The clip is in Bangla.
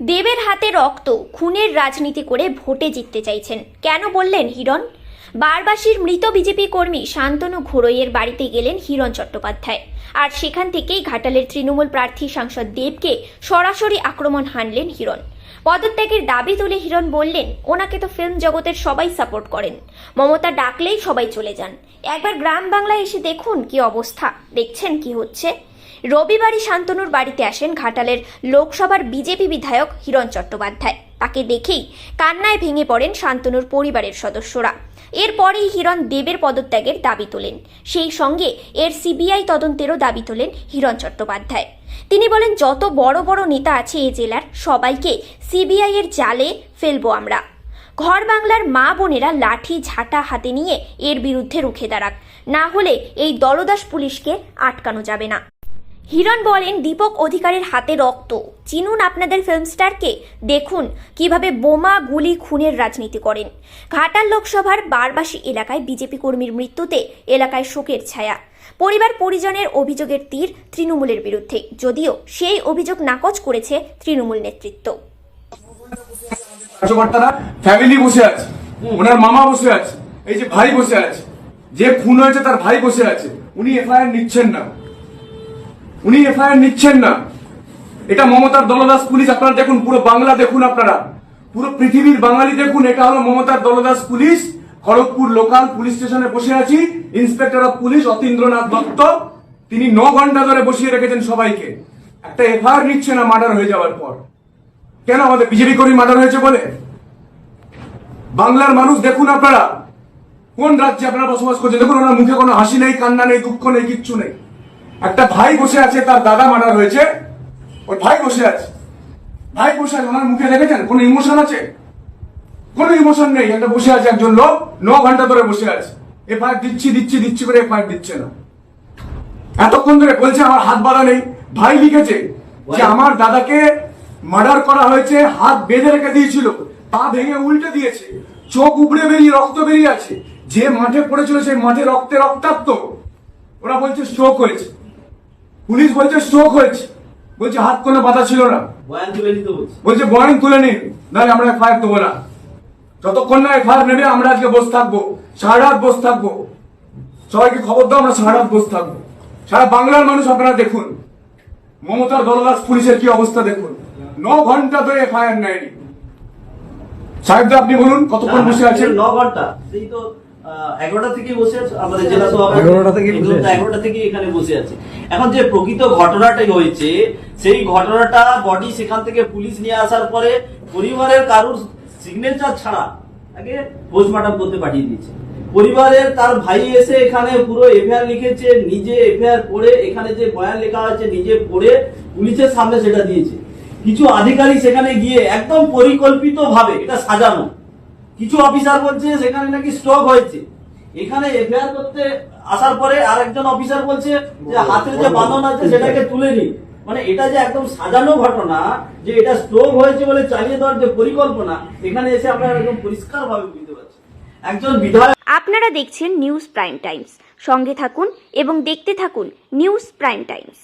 দেবের হাতে রক্ত, খুনের রাজনীতি করে ভোটে জিততে চাইছেন। কেন বললেন হিরণ? বারবাসীর মৃত বিজেপি কর্মী শান্তনু ঘোড়ইয়ের বাড়িতে গেলেন হিরণ চট্টোপাধ্যায়। আর সেখান থেকেই ঘাটালের তৃণমূল প্রার্থী সাংসদ দেবকে সরাসরি আক্রমণ হানলেন হিরণ। পদত্যাগের দাবি তুলে হিরণ বললেন, ওনাকে তো ফিল্ম জগতের সবাই সাপোর্ট করেন। মমতা ডাকলেই সবাই চলে যান। একবার গ্রাম বাংলায় এসে দেখুন কি অবস্থা। দেখছেন কি হচ্ছে? রবিবারই শান্তনুর বাড়িতে আসেন ঘাটালের লোকসভার বিজেপি বিধায়ক হিরণ চট্টোপাধ্যায়। তাকে দেখেই কান্নায় ভেঙে পড়েন শান্তনুর পরিবারের সদস্যরা। এরপরেই হিরণ দেবের পদত্যাগের দাবি তোলেন। সেই সঙ্গে এর সিবিআই তদন্তেরও দাবি তোলেন হিরণ চট্টোপাধ্যায়। তিনি বলেন, যত বড় বড় নেতা আছে এ জেলার, সবাইকে সিবিআই এর জালে ফেলব আমরা। ঘর বাংলার মা বোনেরা লাঠি ঝাঁটা হাতে নিয়ে এর বিরুদ্ধে রুখে দাঁড়াক। না হলে এই দলদাস পুলিশকে আটকানো যাবে না। হিরণ বলেন, দীপক অধিকারের হাতে রক্ত। চিনুন আপনাদের ফিল্ম স্টারকে দেখুন কীভাবে বোমা, গুলি, খুনের রাজনীতি করেন। ঘাটাল লোকসভার বারবাসী এলাকায় বিজেপি কর্মীর মৃত্যুতে এলাকায় শোকের ছায়া। পরিবার পরিজনের অভিযোগের তীর তৃণমূলের বিরুদ্ধে। যদিও সেই অভিযোগ নাকচ করেছে তৃণমূল নেতৃত্ব। ফ্যামিলি বসে আছে। ওনার মামা বসে আছে। এই যে ভাই বসে আছে। যে খুন হয়েছে তার ভাই বসে আছে। উনি এফআইআর নিচ্ছেন না। উনি এফআইআর নিচ্ছেন না। এটা মমতার দলদাস পুলিশ। আপনারা দেখুন, পুরো বাংলা দেখুন আপনারা। পুরো পৃথিবীর বাঙালি দেখুন, এটা হলো মমতার দলদাস পুলিশ। খড়গপুর লোকাল পুলিশ স্টেশনে বসে আছি। Inspector of police Atindranath Dutta. তিনি ন ঘণ্টা ধরে বসিয়ে রেখেছেন সবাইকে। একটা এফআইআর নিচ্ছে না মার্ডার হয়ে যাওয়ার পর। কেন আমাদের বিজেপি কর্মী মার্ডার হয়েছে বলে? বাংলার মানুষ দেখুন আপনারা। কোন রাজ্যে আপনারা বসবাস করছেন? দেখুন, ওনার মুখে কোনো হাসি নেই, কান্না নেই, দুঃখ নেই, কিচ্ছু নেই। একটা ভাই বসে আছে তার দাদা মার্ডার হয়েছে। ওর ভাই বসে আছে। ভাই বসে আছে ওনার মুখে দেখেছেন? কোনো ইমোশন আছে? কোনো ইমোশন নেই। একটা বসে আছে একজন লোক ন ঘণ্টা ধরে বসে আছে। এফআইআর দিচ্ছি দিচ্ছি দিচ্ছি করে এফআইআর দিচ্ছে না। এতক্ষণ ধরে বলছে আমার হাত বাঁধা নেই। ভাই লিখেছে যে আমার দাদাকে মার্ডার করা হয়েছে হাত বেঁধে রেখে দিয়েছিল। পা ভেঙে উল্টে দিয়েছে। চোখ উপড়ে বেরিয়ে রক্ত বেরিয়ে আছে। যে মাঠে পড়েছিল সেই মাঠে রক্তে রক্তাক্ত। ওরা বলছে স্ট্রোক হয়েছে। পুলিশ বলছে স্ট্রোক হয়েছে। বলছে হাত কোনো বাধা ছিল না। বয়ান তুলে নিতে বলছি। বলছে বয়ান তুলে নিন নাহলে আমরা এফ এফআইআর দেবো না। যতক্ষণ না এফ এফআইআর নেবে আমরা আজকে বসে থাকব। সারা রাত বসে থাকব। সবাইকে খবর দাও আমরা সারা রাত বসে থাকব। সারা বাংলার মানুষ আপনারা দেখুন। মমতার দলদাস পুলিশের কি অবস্থা দেখুন। ন ঘণ্টা ধরে এফআইআর নেয়নি। সাহেব আপনি বলুন কতক্ষণ বসে আছেন? ন ঘণ্টা। সেই তো এগারোটা থেকে বসে আছে আমাদের জেলা সভাপতি এগারোটা থেকে বসে এগুলো তো আছে। এগারোটা থেকে এখানে বসে আছে। এখন যে প্রকৃত ঘটনাটাই হয়েছে সেই ঘটনাটা বডি সেখান থেকে পুলিশ নিয়ে আসার পরে পরিবারের কারুর সিগনেচার ছাড়া আগে পোস্টমর্টম করতে পাঠিয়ে দিয়েছে। পরিবারের তার ভাই এসে এখানে পুরো এফআইআর লিখেছে নিজে এফআইআর পড়ে এখানে যে বয়ান লেখা আছে নিজে পড়ে পুলিশের সামনে সেটা দিয়েছে। কিছু আধিকারিক সেখানে গিয়ে একদম পরিকল্পিত ভাবে এটা সাজানো। কিছু অফিসার বলছে সেখানে নাকি স্ট্রোক হয়েছে। এখানে এফআইআর করতে আসার পরে আর একজন অফিসার বলছে যে হাতের যে বাঁধন আছে সেটাকে তুলে নিন। মানে এটা যে একদম সাজানো ঘটনা, যে এটা স্ট্রোক হয়েছে বলে চালিয়ে দেওয়ার যে পরিকল্পনা, এখানে এসে আপনারা একদম পরিষ্কার ভাবে বুঝতে পারছেন। একজন বিধায়ক আপনারা দেখছেন নিউজ প্রাইম টাইমস। সঙ্গে থাকুন এবং দেখতে থাকুন নিউজ প্রাইম টাইমস।